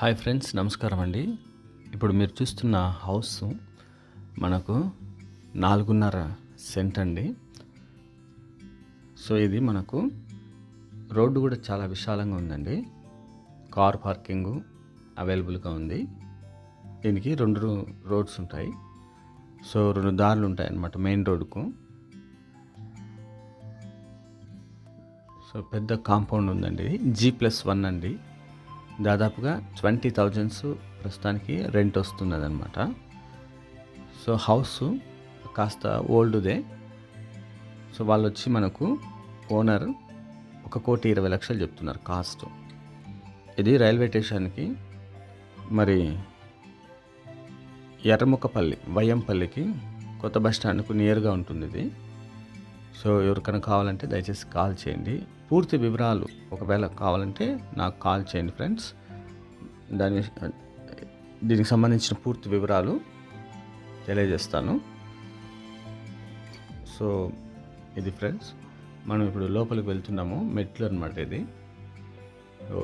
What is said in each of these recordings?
Hi friends నమస్కారం అండి. ఇప్పుడు మీరు చూస్తున్న హౌస్ మనకు నాలుగున్నర సెంట్ అండి. సో ఇది మనకు రోడ్డు కూడా చాలా విశాలంగా ఉందండి. కార్ పార్కింగ్ అవైలబుల్గా ఉంది. దీనికి రెండు రోడ్స్ ఉంటాయి. సో రెండు దారులు ఉంటాయి అన్నమాట మెయిన్ రోడ్డుకు. సో పెద్ద కాంపౌండ్ ఉందండి. జీ ప్లస్ వన్ అండి. దాదాపుగా ట్వంటీ థౌజండ్స్ ప్రస్తుతానికి రెంట్ వస్తున్నది అనమాట సో హౌస్ కాస్త ఓల్డ్దే. సో వాళ్ళు వచ్చి మనకు ఓనర్ ఒక కోటి ఇరవై లక్షలు చెప్తున్నారు కాస్ట్. ఇది రైల్వే స్టేషన్కి మరి ఎర్రముఖపల్లి వయ్యంపల్లికి కొత్త బస్ స్టాండ్కు నియర్గా ఉంటుంది ఇది సో ఎవరికైనా కావాలంటే దయచేసి కాల్ చేయండి. పూర్తి వివరాలు ఒకవేళ కావాలంటే నాకు కాల్ చేయండి ఫ్రెండ్స్. దాని దీనికి సంబంధించిన పూర్తి వివరాలు తెలియజేస్తాను. సో ఇది ఫ్రెండ్స్ మనం ఇప్పుడు లోపలికి వెళ్తున్నాము మెట్లు అనమాట ఇది. సో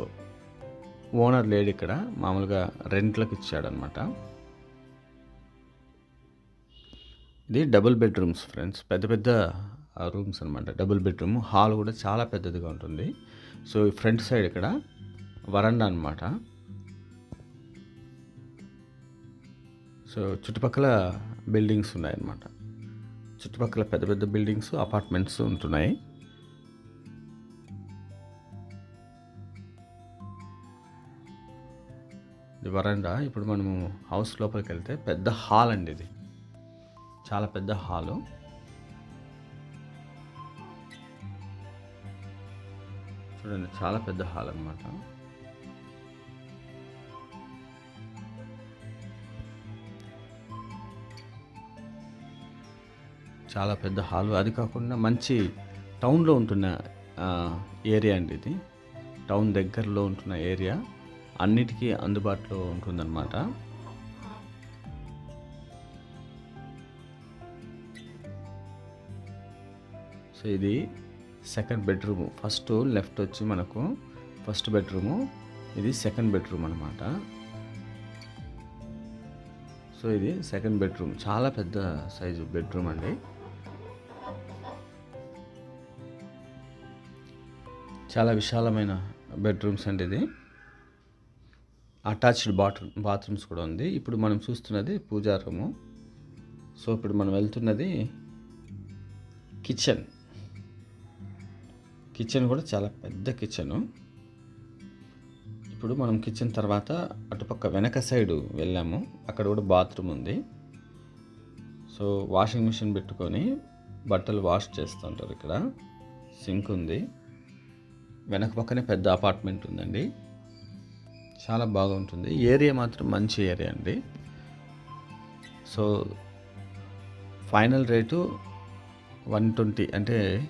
ఓనర్ లేడు ఇక్కడ మామూలుగా రెంట్లకు ఇచ్చాడనమాట ఇది డబుల్ బెడ్రూమ్స్ ఫ్రెండ్స్ పెద్ద పెద్ద రూమ్స్ అనమాట డబుల్ బెడ్రూమ్ హాల్ కూడా చాలా పెద్దదిగా ఉంటుంది. సో ఈ ఫ్రంట్ సైడ్ ఇక్కడ వరండా అనమాట సో చుట్టుపక్కల బిల్డింగ్స్ ఉన్నాయన్నమాట. చుట్టుపక్కల పెద్ద పెద్ద బిల్డింగ్స్ అపార్ట్మెంట్స్ ఉంటున్నాయి. ఇది వరండా. ఇప్పుడు మనము హౌస్ లోపలికి వెళ్తే పెద్ద హాల్ అండి ఇది. చాలా పెద్ద హాలు చూడండి చాలా పెద్ద హాల్ అనమాట చాలా పెద్ద హాల్. అది కాకుండా మంచి టౌన్లో ఉంటున్న ఏరియా అండి ఇది. టౌన్ దగ్గరలో ఉంటున్న ఏరియా. అన్నిటికీ అందుబాటులో ఉంటుందన్నమాట. సో ఇది సెకండ్ బెడ్రూమ్. ఫస్ట్ లెఫ్ట్ వచ్చి మనకు ఫస్ట్ బెడ్రూము. ఇది సెకండ్ బెడ్రూమ్ అనమాట సో ఇది సెకండ్ బెడ్రూమ్. చాలా పెద్ద సైజు బెడ్రూమ్ అండి. చాలా విశాలమైన బెడ్రూమ్స్ అండి ఇది. అటాచ్డ్ బాత్రూమ్ బాత్రూమ్స్ కూడా ఉంది. ఇప్పుడు మనం చూస్తున్నది పూజా రూము. సో ఇప్పుడు మనం వెళ్తున్నది కిచెన్. కిచెన్ కూడా చాలా పెద్ద కిచెను. ఇప్పుడు మనం కిచెన్ తర్వాత అటుపక్క వెనక సైడు వెళ్ళాము. అక్కడ కూడా బాత్రూమ్ ఉంది. సో వాషింగ్ మిషన్ పెట్టుకొని బట్టలు వాష్ చేస్తుంటారు ఇక్కడ. సింక్ ఉంది. వెనక పక్కనే పెద్ద అపార్ట్మెంట్ ఉందండి. చాలా బాగుంటుంది. ఏరియా మాత్రం మంచి ఏరియా అండి. So final rate one twenty అంటే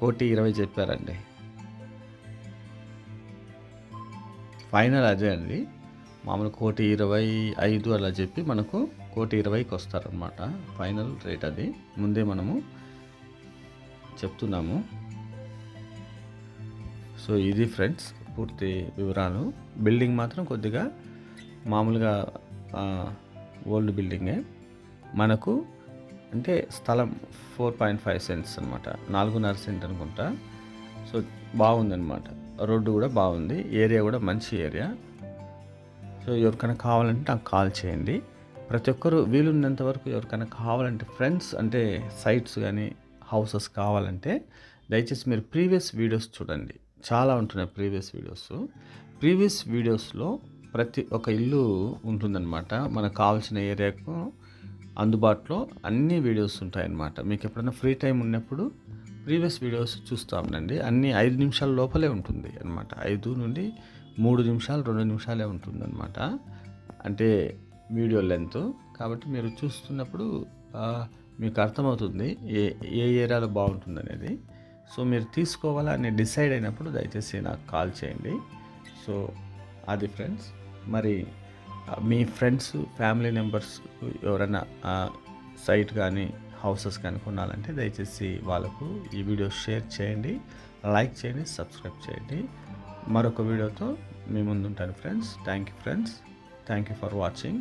కోటి ఇరవై చెప్పారండి. ఫైనల్ అదే అండి. మామూలు కోటి ఇరవై ఐదు అలా చెప్పి మనకు కోటి ఇరవైకి వస్తారనమాట ఫైనల్ రేట్ అది. ముందే మనము చెప్తున్నాము. సో ఇది ఫ్రెండ్స్ పూర్తి వివరాలు. బిల్డింగ్ మాత్రం కొద్దిగా మామూలుగా ఓల్డ్ బిల్డింగే. మనకు అంటే స్థలం ఫోర్ పాయింట్ ఫైవ్ సెంట్స్ అనమాట నాలుగున్నర సెంట్ అనుకుంటా. సో బాగుందనమాట రోడ్డు కూడా బాగుంది. ఏరియా కూడా మంచి ఏరియా. సో ఎవరికైనా కావాలంటే నాకు కాల్ చేయండి. ప్రతి ఒక్కరు వీలున్నంత వరకు ఎవరికైనా కావాలంటే ఫ్రెండ్స్ అంటే సైట్స్ కానీ హౌసెస్ కావాలంటే దయచేసి మీరు ప్రీవియస్ వీడియోస్ చూడండి. చాలా ఉంటున్నాయి ప్రీవియస్ వీడియోస్. ప్రీవియస్ వీడియోస్లో ప్రతి ఒక్క ఇల్లు ఉంటుందన్నమాట. మనకు కావాల్సిన ఏరియాకు అందుబాటులో అన్ని వీడియోస్ ఉంటాయన్నమాట. మీకు ఎప్పుడైనా ఫ్రీ టైం ఉన్నప్పుడు ప్రీవియస్ వీడియోస్ చూస్తూ ఉండండి. అన్ని ఐదు నిమిషాల లోపలే ఉంటుంది అనమాట ఐదు నుండి మూడు నిమిషాలు రెండు నిమిషాలే ఉంటుందన్నమాట. అంటే వీడియో లెంత్. కాబట్టి మీరు చూస్తున్నప్పుడు మీకు అర్థమవుతుంది ఏ ఏ ఏరియాలో బాగుంటుంది అనేది సో మీరు తీసుకోవాలా అని డిసైడ్ అయినప్పుడు దయచేసి నాకు కాల్ చేయండి. సో అది ఫ్రెండ్స్ మరి మీ ఫ్రెండ్స్ ఫ్యామిలీ మెంబర్స్ ఎవరైనా సైట్ కానీ హౌసెస్ కానీ కొనాలంటే దయచేసి వాళ్ళకు ఈ వీడియో షేర్ చేయండి లైక్ చేయండి సబ్స్క్రైబ్ చేయండి. మరొక వీడియోతో మీ ముందుంటాను friends thank you friends thank you for watching